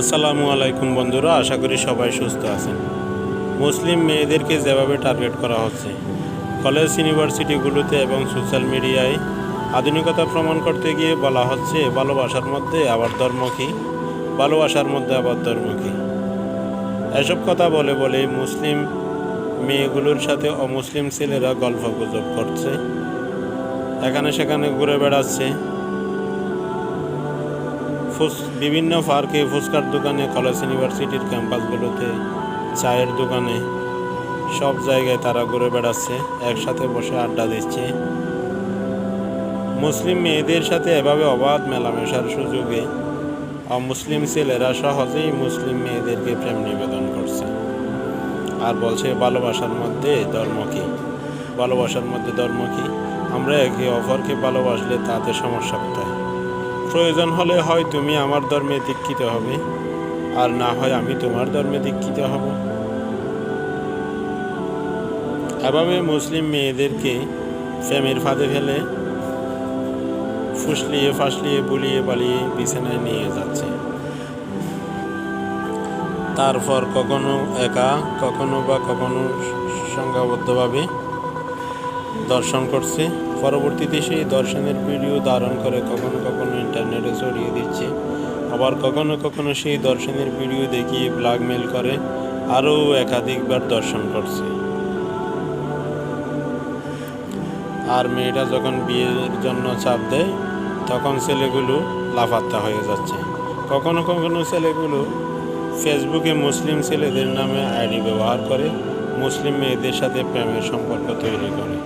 আসসালামু আলাইকুম বন্ধুরা, আশা করি সবাই সুস্থ আছেন। মুসলিম মেয়েদেরকে যেভাবে টার্গেট করা হচ্ছে, কলেজ, ইউনিভার্সিটিগুলোতে এবং সোশ্যাল মিডিয়ায় আধুনিকতা প্রমাণ করতে গিয়ে বলা হচ্ছে, ভালোবাসার মধ্যে আবার ধর্ম কী? ভালোবাসার মধ্যে আবার ধর্ম কী? এসব কথা বলে বলে মুসলিম মেয়েগুলোর সাথে অমুসলিম ছেলেরা গল্প গুজব করছে। এখানে সেখানে ঘুরে বেড়াচ্ছে। বিভিন্ন পার্কে ফুচকার দোকানে, কলেজ ইউনিভার্সিটির ক্যাম্পাসগুলোতে, চায়ের দোকানে, সব জায়গায় তারা ঘুরে বেড়াচ্ছে, একসাথে বসে আড্ডা দিচ্ছে। মুসলিম মেয়েদের সাথে এভাবে অবাধ মেলামেশার সুযোগে অমুসলিম ছেলেরা সহজেই মুসলিম মেয়েদেরকে প্রেম নিবেদন করছে। আর বলছে, ভালোবাসার মধ্যে ধর্ম কী? ভালোবাসার মধ্যে ধর্ম কী? আমরা একে অপরকে ভালোবাসলে তাতে সমস্যা কোথায়? প্রয়োজন হলে হয় তুমি আমার ধর্মে দীক্ষিত হবে, আর না হয় আমি তোমার ধর্মে দীক্ষিত হব। এভাবে মুসলিম মেয়েদেরকে প্রেমের ফাঁদে ফেলে, ফুসলিয়ে ফাসলিয়ে বুলিয়ে পালিয়ে বিছানায় নিয়ে যাচ্ছে। তারপর কখনো একা, কখনো বা কখনো সংখ্যাবদ্ধভাবে দর্শন করছে। পরবর্তীতে সেই দর্শনের ভিডিও ধারণ করে কখনো কখনো ইন্টারনেটে ছড়িয়ে দিচ্ছে। আবার কখনো কখনো সেই দর্শনের ভিডিও দেখিয়ে ব্ল্যাকমেল করে, আরও একাধিকবার দর্শন করছে। আর মেয়েটা যখন বিয়ের জন্য চাপ দেয়, তখন ছেলেগুলো লাফাত্তা হয়ে যাচ্ছে। কখনো কখনো ছেলেগুলো ফেসবুকে মুসলিম ছেলেদের নামে আইডি ব্যবহার করে, মুসলিম মেয়েদের সাথে প্রেমের সম্পর্ক তৈরি করে।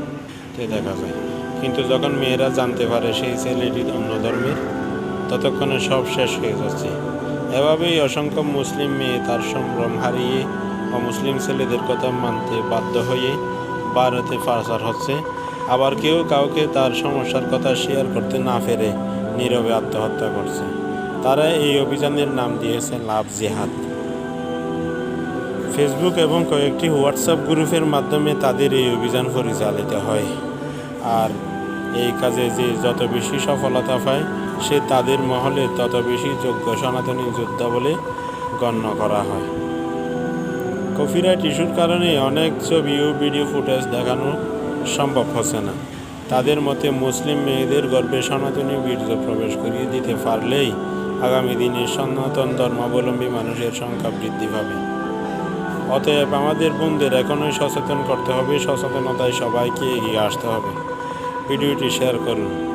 তে দেখা যায়। কিন্তু যখন মেয়েরা জানতে পারে সেই ছেলেটি অন্য ধর্মের ততক্ষণে সব শেষ হয়ে যাচ্ছে। এভাবেই অসংখ্য মুসলিম মেয়ে তার সম্ভ্রম হারিয়ে ও মুসলিম ছেলেদের কথা মানতে বাধ্য হয়ে ভারতে পাচার হচ্ছে। আবার কেউ কাউকে তার সমস্যার কথা শেয়ার করতে না পেরে নীরবে আত্মহত্যা করছে। তারা এই অভিযানের নাম দিয়েছে লাভ জেহাদ। ফেসবুক এবং কয়েকটি হোয়াটসঅ্যাপ গ্রুপের মাধ্যমে তাদের এই অভিযান পরিচালিত হয়। আর এই কাজে যে যত বেশি সফলতা পায় সে তাদের মহলে তত বেশি যোগ্য সনাতনী যোদ্ধা বলে গণ্য করা হয়। কপিরাইট ইস্যুর কারণে অনেক ছবি ও ভিডিও ফুটেজ দেখানো সম্ভব হচ্ছে না। তাদের মতে মুসলিম মেয়েদের গর্ভে সনাতনী বীর্য প্রবেশ করিয়ে দিতে পারলেই আগামী দিনে সনাতন ধর্মাবলম্বী মানুষের সংখ্যা বৃদ্ধি পাবে। অতএব আমাদের বোনদের এখনই সচেতন করতে হবে, সচেতনতায় সবাইকে এগিয়ে আসতে হবে। ভিডিওটি শেয়ার করুন।